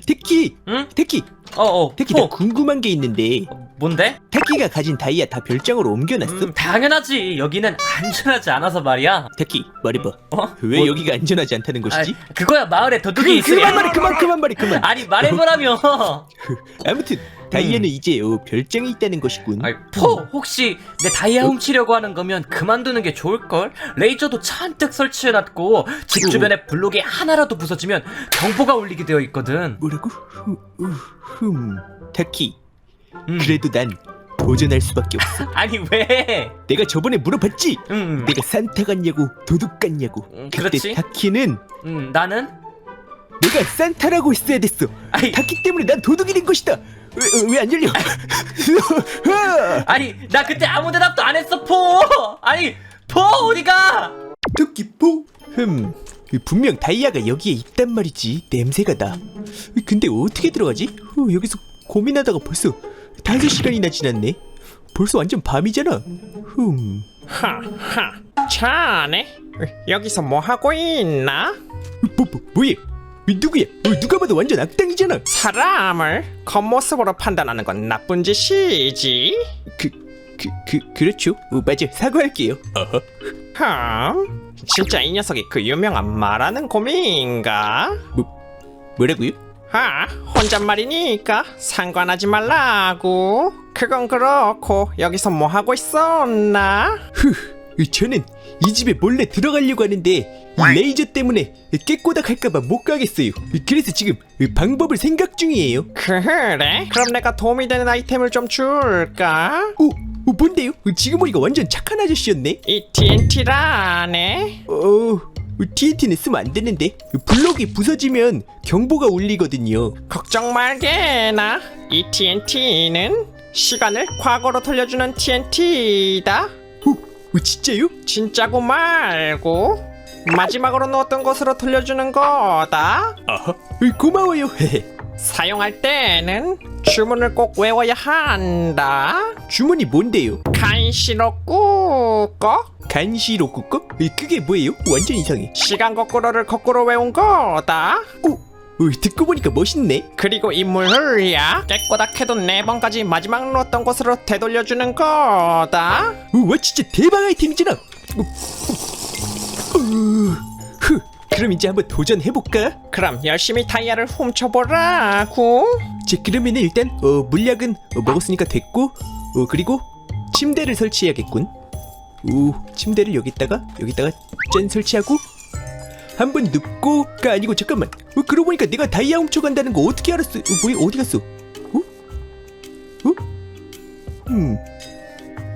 테키 응? 테키 어어 테키 뭐? 나 궁금한 게 있는데 뭔데? 테키가 가진 다이아 다 별장으로 옮겨놨어? 음, 당연하지 여기는 안전하지 않아서 말이야 테키 말해봐 어? 왜 뭐- 여기가 안전하지 않다는 것이지? 아, 그거야 마을에 도둑이 그, 있으니 그만 말해 그만 그만 말해 그만 아니 말해보라며 아무튼 다이아는 이제 어, 별장에 있다는 것이군. 아이, 포 혹시 내 다이아 훔치려고 하는 거면 그만두는 게 좋을걸? 레이저도 잔뜩 설치해놨고 집 주변에 블록이 하나라도 부서지면 경보가 울리게 되어 있거든. 뭐라고? 흠, 음, 흠 음. 그래도 난 도전할 수밖에 없어. 아니 왜? 내가 저번에 물어봤지? 음, 내가 산타 같냐고 도둑 같냐고. 음, 그때 그렇지. 타키는 음, 나는? 내가 산타라고 했어야 됐어. 아니, 타키 때문에 난 도둑이 된 것이다 왜 안 열려? 아니 나 그때 아무 대답도 안 했어 포! 아니 포 어디가? 토끼포. 흠 분명 다이아가 여기에 있단 말이지. 냄새가 나. 근데 어떻게 들어가지? 후, 여기서 고민하다가 벌써 다섯 시간이나 지났네. 벌써 완전 밤이잖아. 흠. 하하. 자네 여기서 뭐 하고 있나? 뭐, 뭐, 뭐야 누구야? 어, 누가 봐도 완전 악당이잖아. 사람을 겉모습으로 판단하는 건 나쁜 짓이지. 그, 그, 그, 그렇죠. 어, 맞아. 사과할게요. 흠 진짜 이 녀석이 그 유명한 말하는 곰인가? 뭐라고요? 아 혼잣말이니까 상관하지 말라고. 그건 그렇고 여기서 뭐 하고 있었나? 후, 저는 이 집에 몰래 들어가려고 하는데 이 레이저 때문에 깨꼬닥 할까봐 못 가겠어요. 그래서 지금 방법을 생각 중이에요. 그래? 그럼 내가 도움이 되는 아이템을 좀 줄까? 오, 어, 뭔데요? 지금 보니까 완전 착한 아저씨였네. 이 TNT라네 어, TNT는 쓰면 안 되는데 블록이 부서지면 경보가 울리거든요. 걱정 말게나 이 TNT는 시간을 과거로 돌려주는 TNT다 오, 어, 진짜요? 진짜고 말고 마지막으로 넣었던 곳으로 돌려주는 거다 아하, 어, 고마워요. 사용할 때는 주문을 꼭 외워야 한다 주문이 뭔데요? 간시로 꾹꺼 간시로 끄꺼? 그게 뭐예요? 완전 이상해. 시간 거꾸로를 거꾸로 외운 거다 오, 어, 듣고 보니까 멋있네. 그리고 이 물야 깨꼬닥해도 네 번까지 마지막 넣었던 곳으로 되돌려주는 거다 와 진짜 대박 아이템이잖아. 어, 어, 어, 흐, 그럼 이제 한번 도전해 볼까? 그럼 열심히 다이아를 훔쳐보라고 자 그러면은 일단 어, 물약은 어, 먹었으니까 됐고 어, 그리고 침대를 설치해야겠군. 오 침대를 여기다가 여기다가 짠 설치하고 한 번 눕고가 아니고 잠깐만. 어, 그러고 보니까 내가 다이아 훔쳐간다는 거 어떻게 알았어? 어, 뭐야 어디 갔어? 어? 어? 음.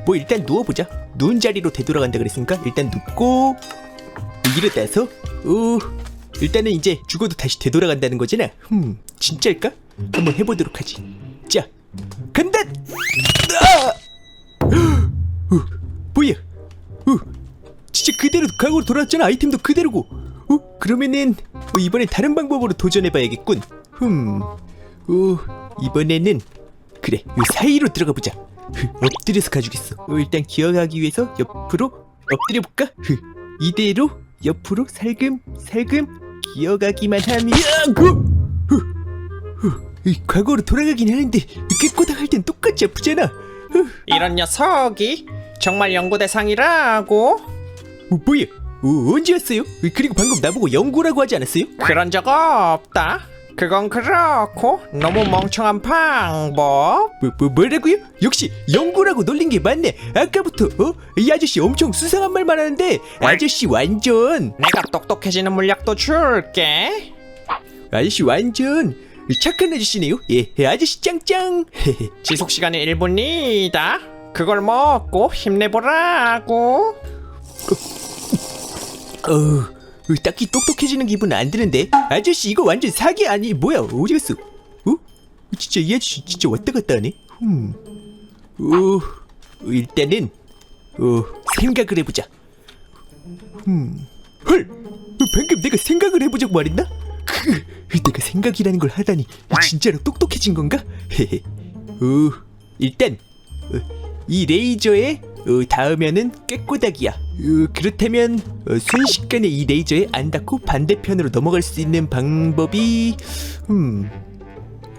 뭐 일단 누워보자. 누운 자리로 되돌아간다 그랬으니까 일단 눕고 일어나서 어 일단은 이제 죽어도 다시 되돌아간다는 거잖아. 흠 진짜일까? 한번 해보도록 하지. 자 간다. 아! 어, 뭐야? 어, 진짜 그대로 과거로 돌아왔잖아. 아이템도 그대로고. 어 그러면은 어, 이번엔 다른 방법으로 도전해봐야겠군. 흠. 어 이번에는 그래 요 사이로 들어가 보자. 흐, 엎드려서 가주겠어. 어, 일단 기어가기 위해서 옆으로 엎드려 볼까? 흐, 이대로 옆으로 살금 살금 기어가기만 하면 그, 흐, 흐, 이 과거로 돌아가긴 하는데 깨꼬닥 할 땐 똑같이 아프잖아. 흐, 이런 녀석이 정말 연구 대상이라고 어, 뭐야? 어, 언제 왔어요? 어, 그리고 방금 나보고 연구라고 하지 않았어요? 그런 적 없다 그건 그렇고 너무 멍청한 방법 뭐, 뭐 뭐라고요? 역시 연구라고 놀린 게 맞네. 아까부터 어? 이 아저씨 엄청 수상한 말만 하는데 아저씨 완전 내가 똑똑해지는 물약도 줄게 아저씨 완전 착한 아저씨네요. 예, 예, 아저씨 짱짱. 지속 시간이 1분이다 그걸 먹고 힘내보라고 어, 어, 딱히 똑똑해지는 기분은 안 드는데 아저씨 이거 완전 사기 아니 뭐야 어디 갔어? 어? 진짜 이 아저씨 진짜 왔다 갔다 하네. 음, 어, 일단은 어 생각을 해보자. 음, 헐, 어, 방금 내가 생각을 해보자고 말했나? 크, 내가 생각이라는 걸 하다니 진짜로 똑똑해진 건가? 헤헤. 어, 일단 어, 이 레이저에 어, 닿으면은 깨꼬닥이야. 어, 그렇다면 어, 순식간에 이 레이저에 안 닿고 반대편으로 넘어갈 수 있는 방법이 음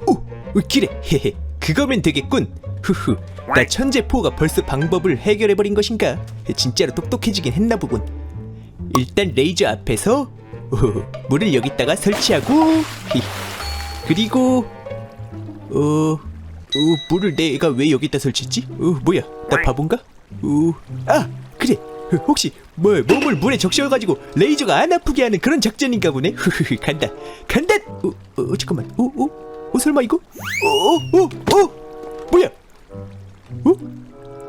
어, 그래 헤헤 그거면 되겠군 후후 나 천재 포가 벌써 방법을 해결해 버린 것인가 진짜로 똑똑해지긴 했나 보군 일단 레이저 앞에서 어, 물을 여기다가 설치하고 히. 그리고 어, 어 물을 내가 왜 여기다 설치했지? 어 뭐야 나 바본가? 어아 어, 혹시 뭐 몸을 물에 적셔가지고 레이저가 안 아프게 하는 그런 작전인가 보네? 간다. 간다! 어, 어 잠깐만. 어 어? 어, 설마 이거? 어 어 어? 어, 어, 뭐야? 어?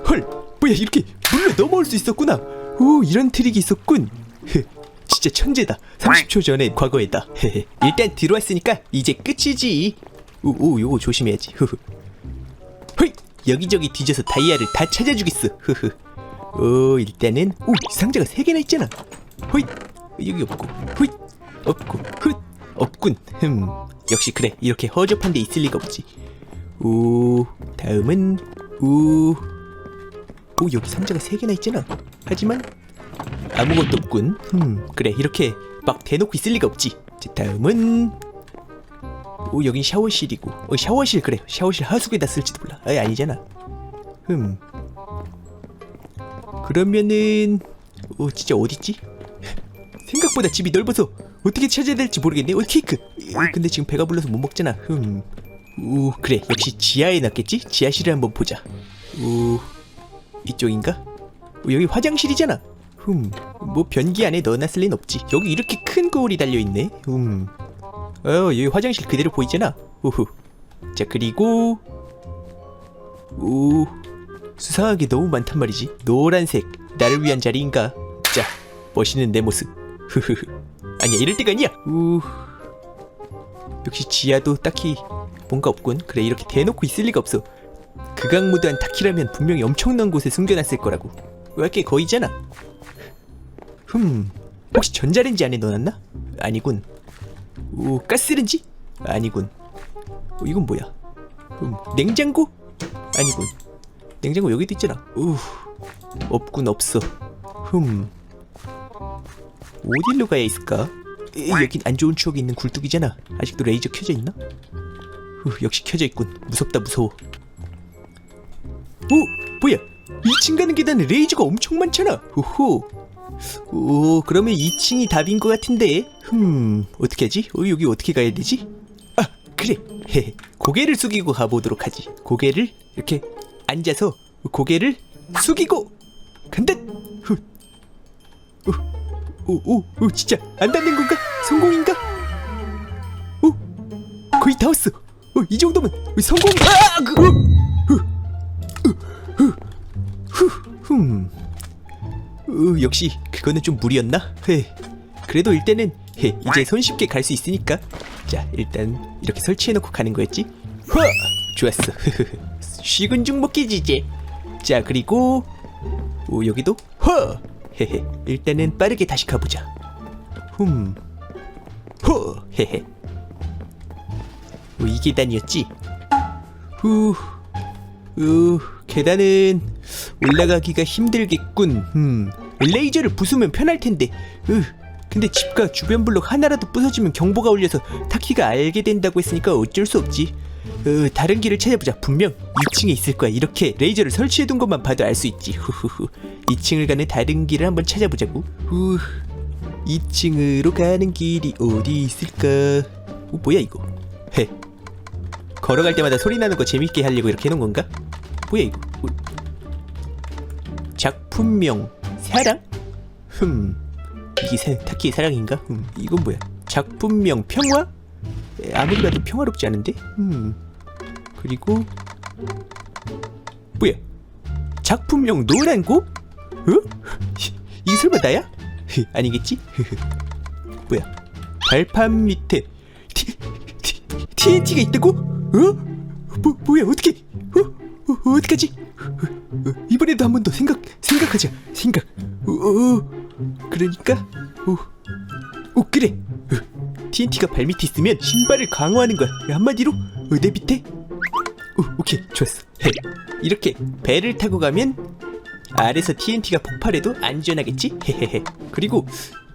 헐! 뭐야 이렇게 물로 넘어올 수 있었구나. 오 이런 트릭이 있었군. 흐, 진짜 천재다. 30초 전에 과거에다. 일단 들어왔으니까 이제 끝이지. 오 오 요거 조심해야지. 헐 여기저기 뒤져서 다이아를 다 찾아주겠어. 흐흐 오 일단은 오 상자가 세 개나 있잖아 호잇 여기 없고 호잇 없고 훗 없군 흠 역시 그래 이렇게 허접한 데 있을 리가 없지 오 다음은 오, 오 여기 상자가 세 개나 있잖아. 하지만 아무것도 없군. 음 그래 이렇게 막 대놓고 있을 리가 없지. 자, 다음은 오 여긴 샤워실이고 어 샤워실 그래 샤워실 하수구에다 쓸지도 몰라. 아 아니잖아. 음 그러면은 오 진짜 어딨지? 생각보다 집이 넓어서 어떻게 찾아야 될지 모르겠네. 어 케이크. 어, 근데 지금 배가 불러서 못 먹잖아. 흠. 오 그래 역시 지하에 놨겠지 지하실을 한번 보자 오 이쪽인가 오, 여기 화장실이잖아 흠 뭐 변기 안에 넣어놨을 린 없지 여기 이렇게 큰 거울이 달려 있네 음. 어 여기 화장실 그대로 보이잖아 우후 자 그리고 오 수상하게 너무 많단 말이지 노란색 나를 위한 자리인가 자 멋있는 내 모습 흐흐흐 아니야 이럴 때가 아니야 우 역시 지하도 딱히 뭔가 없군. 그래 이렇게 대놓고 있을 리가 없어. 극악무도한 타키라면 분명히 엄청난 곳에 숨겨놨을 거라고. 왜 이렇게 거의잖아. 흠, 혹시 전자레인지 안에 넣어놨나? 아니군. 오, 가스레인지? 아니군. 어, 이건 뭐야? 음, 냉장고? 아니군. 냉장고 여기도 있잖아. 우, 없군 없어. 흠, 어디로 가야 있을까? 에, 여긴 안 좋은 추억이 있는 굴뚝이잖아. 아직도 레이저 켜져 있나? 후, 역시 켜져 있군. 무섭다 무서워. 오 뭐야? 2층 가는 계단에 레이저가 엄청 많잖아. 호호. 오 그러면 2층이 답인 것 같은데. 흠 어떻게 하지? 어, 여기 어떻게 가야 되지? 아 그래. 헤 고개를 숙이고 가보도록 하지. 고개를 이렇게 앉아서 고개를 숙이고 간다. 후. 오, 오, 오, 진짜 안 닿는 건가? 성공인가? 오, 거의 다 왔어. 어, 이 정도면 성공. 아, 그, 어, 후, 흠. 어, 역시 그거는 좀 무리였나? 헤, 그래도 일단은 헤, 이제 손쉽게 갈 수 있으니까. 자, 일단 이렇게 설치해놓고 가는 거였지. 허, 좋았어. 쉬군 중 먹기지 이제. 자, 그리고 오, 여기도 허. 헤헤. 일단은 빠르게 다시 가보자. 흠. 허. 헤헤. 어, 이 계단이었지? 후. 우. 계단은 올라가기가 힘들겠군. 음. 레이저를 부수면 편할 텐데. 으. 근데 집과 주변 블록 하나라도 부서지면 경보가 울려서 타키가 알게 된다고 했으니까 어쩔 수 없지. 어, 다른 길을 찾아보자. 분명 2층에 있을 거야. 이렇게 레이저를 설치해둔 것만 봐도 알 수 있지. 후후후. 2층을 가는 다른 길을 한번 찾아보자고. 후. 2층으로 가는 길이 어디 있을까? 어, 뭐야 이거? 헤. 걸어갈 때마다 소리 나는 거 재밌게 하려고 이렇게 해놓은 건가? 뭐야 이거? 뭐... 작품명 사랑? 흠. 이게 사, 타키의 사랑인가? 음, 이건 뭐야? 작품명 평화? 에, 아무리 봐도 평화롭지 않은데? 음. 그리고 뭐야? 작품명 노란고? 어? 이게 설마 나야? 아니겠지? 뭐야? 발판 밑에 티, 티, TNT가 있다고? 어? 뭐, 뭐야 어떻게? 어? 어 어떡하지? 어, 어, 이번에도 한 번 더 생각 생각하자 생각. 어, 어, 그러니까 오, 오 그래. 어, TNT가 발 밑에 있으면 신발을 강화하는 거야. 한마디로 어, 내 밑에. 오, 오케이 좋았어. 헤. 이렇게 배를 타고 가면 아래서 TNT가 폭발해도 안전하겠지? 헤헤헤. 그리고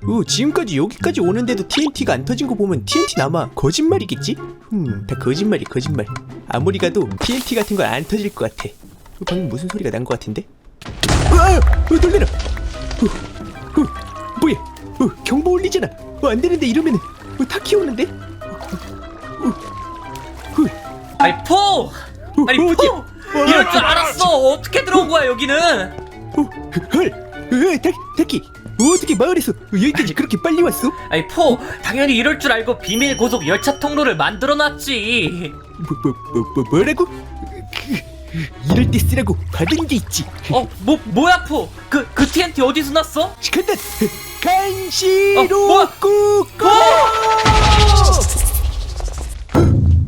어, 지금까지 여기까지 오는데도 TNT가 안 터진 거 보면 TNT 남아 거짓말이겠지? 음, 다 거짓말이 거짓말. 아무리 가도 TNT 같은 건 안 터질 것 같아. 어, 방금 무슨 소리가 난 것 같은데? 아, 어, 놀래라. 어, 어, 뭐야? 어, 경보 울리잖아. 어, 안 되는데 이러면은 어, 타키 오는데? 어, 어, 어, 아니 포! 아니 어, 포! 이럴 줄 알았어 어떻게 들어온 거야 여기는 어, 헐, 어, 타, 타키, 어떻게 마을에서 여기까지 그렇게 빨리 왔어? 아니 포 당연히 이럴 줄 알고 비밀 고속 열차 통로를 만들어놨지 뭐, 뭐, 뭐, 뭐 뭐라고? 그, 이럴 때 쓰라고 받은 게 있지. 어 뭐 뭐야 포 그 그 TNT 어디서 났어? 간시로 어, 뭐야? 꾸꾸.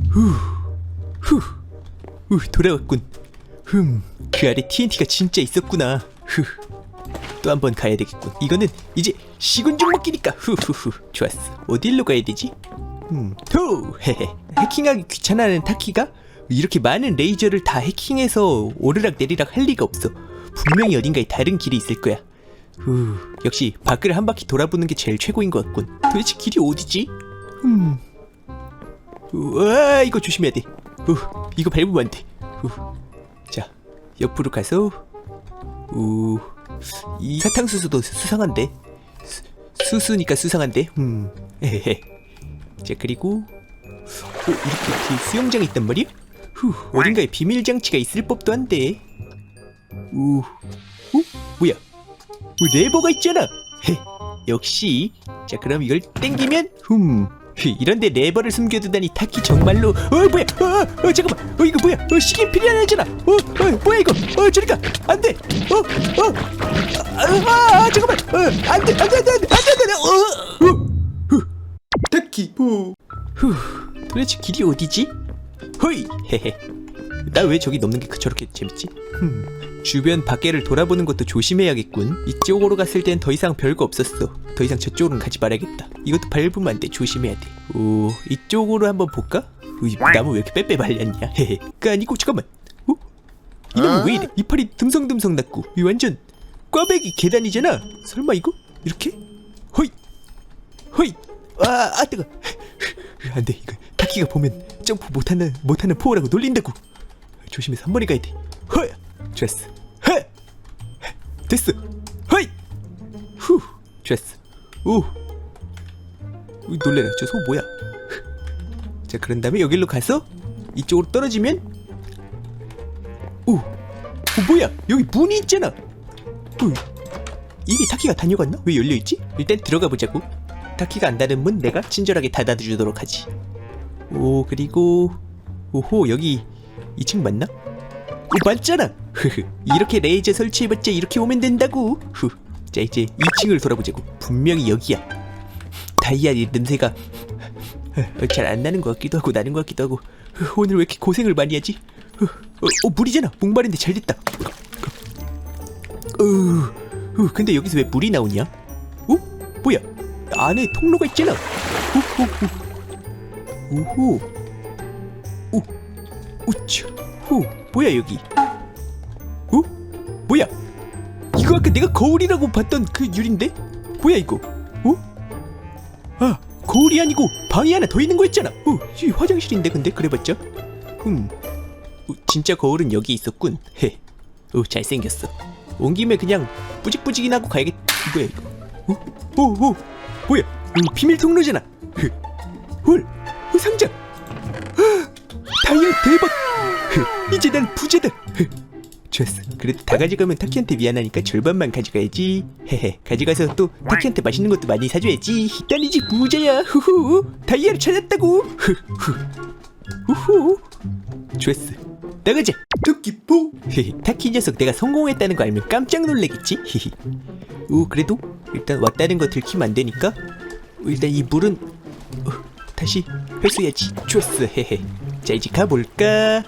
후, 후, 후, 돌아왔군. 흠, 그 아래 TNT가 진짜 있었구나. 후, 또 한 번 가야 되겠군. 이거는 이제 시군 좀 먹기니까. 후 후 후, 좋았어. 어디로 가야 되지? 음, 호, 헤헤. 해킹하기 귀찮아하는 타키가 이렇게 많은 레이저를 다 해킹해서 오르락 내리락 할 리가 없어. 분명히 어딘가에 다른 길이 있을 거야. 후, 역시 밖을 한 바퀴 돌아보는 게 제일 최고인 것 같군. 도대체 길이 어디지? 음, 와 이거 조심해야 돼. 후, 이거 밟으면 안 돼. 후, 자 옆으로 가서 우, 이 사탕수수도 수- 수상한데 수, 수수니까 수상한데. 음, 헤헤. 자 그리고 어, 이렇게 뒤에 수영장이 있단 말이야? 후, 어딘가에 비밀 장치가 있을 법도 한데. 우, 어? 뭐야? 어, 레버가 있잖아. 헤, 역시. 자, 그럼 이걸 땡기면 흠. 휘, 이런데 레버를 숨겨두다니 타키 정말로. 어, 뭐야? 어, 어, 잠깐만. 어, 이거 뭐야? 어, 시계 필요하잖아. 어, 어, 뭐야 이거? 어, 저리 가. 안 돼. 어, 어. 아, 아, 아 잠깐만. 어, 안 돼, 안 돼, 안 돼, 안 돼, 안 돼, 안 돼. 어, 어, 후. 타키. 후. 후. 도대체 길이 어디지? 허이. 헤헤. 나 왜 저기 넘는 게 그- 저렇게 재밌지? 흠. 주변 밖에를 돌아보는 것도 조심해야겠군. 이쪽으로 갔을 땐 더 이상 별거 없었어. 더 이상 저쪽으로는 가지 말아야겠다. 이것도 밟으면 안 돼. 조심해야 돼. 오, 이쪽으로 한번 볼까? 어, 이 나무 왜 이렇게 빼빼 말렸냐? 헤헤. 그 아니고 잠깐만. 어? 이 나무 왜 이래? 이파리 듬성듬성 났고 이 완전 꽈배기 계단이잖아. 설마 이거 이렇게? 허이, 허이. 아, 아 뜨거. 안 돼. 이거 타키가 보면 점프 못하는 못하는 포어라고 놀린다고. 조심해서 한 번에 가야 돼. 허, 좋았어. 허, 됐어. 허이, 후, 좋았어. 오, 우, 놀래라. 저 소 뭐야? 자, 그런 다음에 여기로 가서 이쪽으로 떨어지면, 오, 어, 뭐야? 여기 문이 있잖아. 오, 이미 타키가 다녀갔나? 왜 열려 있지? 일단 들어가 보자고. 타키가 안 닫은 문 내가 친절하게 닫아주도록 하지. 오, 그리고 오호 여기 2층 맞나? 오 맞잖아. 흐흐 이렇게 레이저 설치해봤자 이렇게 오면 된다고. 후자 이제 2층을 돌아보자고. 분명히 여기야. 다이아리 냄새가 잘 안 나는 것 같기도 하고 나는 것 같기도 하고. 흐, 오늘 왜 이렇게 고생을 많이 하지? 흐, 어, 어 물이잖아. 목마른데 잘 됐다. 어, 어, 근데 여기서 왜 물이 나오냐? 어? 뭐야? 안에 통로가 있잖아. 오호 오 호. 오 우차 후 뭐야 여기? 어? 뭐야? 이거 아까 내가 거울이라고 봤던 그 유리인데? 뭐야 이거? 어? 아 거울이 아니고 방이 하나 더 있는 거였잖아. 어, 이 화장실인데 근데? 그래봤자? 음 어, 진짜 거울은 여기 있었군. 헤. 어, 잘생겼어. 온 김에 그냥 뿌직뿌직이나 하고 가야겠 뭐야 이거. 어? 어? 어? 뭐야? 어, 비밀 통로잖아. 흐. 헐 이제 난 부자다. 흐, 좋았어. 그래도 다 가져가면 타키한테 미안하니까 절반만 가져가야지. 헤헤. 가져가서 또 타키한테 맛있는 것도 많이 사줘야지. 난 이제 부자야. 후후. 다이아를 찾았다고. 후후. 후후. 좋았어. 나가자. 토끼포. 헤헤. 타키 녀석 내가 성공했다는 거 알면 깜짝 놀라겠지. 히히. 오 그래도 일단 왔다는 거 들키면 안 되니까 어, 일단 이 물은 어, 다시 회수해야지. 좋았어. 헤헤. 자 이제 가볼까?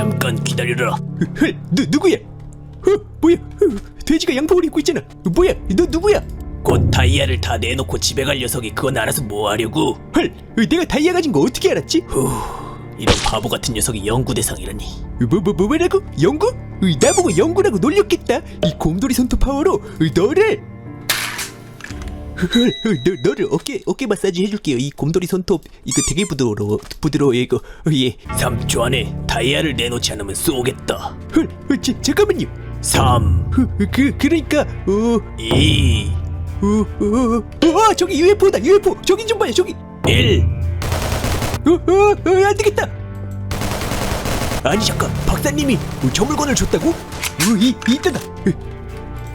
잠깐 기다려라. 헐, 누 누구야? 어, 뭐야? 어, 돼지가 양복을 입고 있잖아. 어, 뭐야? 너 누구야? 곧 다이아를 다 내놓고 집에 갈 녀석이 그건 알아서 뭐 하려고? 헐, 어, 내가 다이아 가진 거 어떻게 알았지? 후, 이런 바보 같은 녀석이 연구 대상이라니. 뭐, 뭐, 뭐, 뭐라고? 연구? 어, 나보고 연구라고 놀렸겠다. 이 곰돌이 손톱 파워로 어, 너를 헐, 헐, 너, 너를 어깨 어깨 마사지 해줄게요. 이 곰돌이 손톱 이거 되게 부드러워 부드러워 이거 어, 예. 3초 안에 다이아를 내놓지 않으면 쏘겠다. 헐, 헐 지, 잠깐만요. 3. 그 그러니까 어 2. 어, 어, 어, 어, 저기 UFO다 UFO 저기 좀 봐요 저기 1. 어, 어, 어, 안 되겠다. 아니 잠깐 박사님이 어, 저 물건을 줬다고? 어, 이 이때다.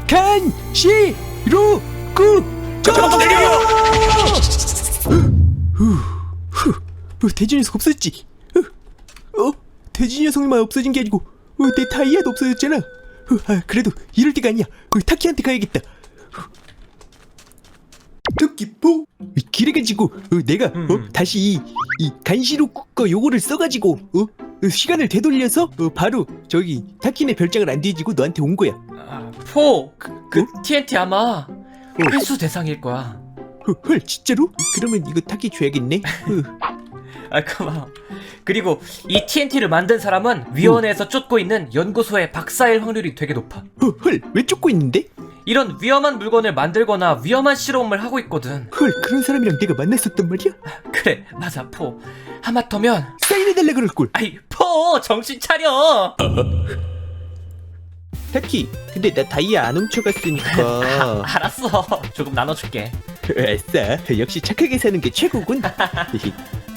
간시로 구 잠깐만 내려! 어, 돼지 녀석 없어졌지? 어? 어? 돼지 녀석만 없어진 게 아니고 어, 내 다이아도 없어졌잖아. 어, 아, 그래도 이럴 때가 아니야. 어, 타키한테 가야겠다. 토끼포 길에 가지고 어, 내가 어, 다시 이, 이 간시로 거 요거를 써가지고 어? 어, 시간을 되돌려서 어, 바로 저기 타키네 별장을 안 뒤지고 너한테 온 거야. 아, 포, 그, 그 어? TNT 아마 회수 대상일 거야. 어, 헐 진짜로? 그러면 이거 타키 줘야겠네. 어. 아, 고마워. 그리고 이 TNT를 만든 사람은 위원회에서 쫓고 있는 연구소의 박사일 확률이 되게 높아. 어, 헐, 왜 쫓고 있는데? 이런 위험한 물건을 만들거나 위험한 실험을 하고 있거든. 헐, 그런 사람이랑 내가 만났었단 말이야? 그래, 맞아, 포. 하마터면, 사인해달라 그럴 걸. 아이, 포! 정신 차려! 타키, 근데 나 다이아 안 훔쳐갔으니까. 알았어. 조금 나눠줄게. 아싸, 역시 착하게 사는 게 최고군.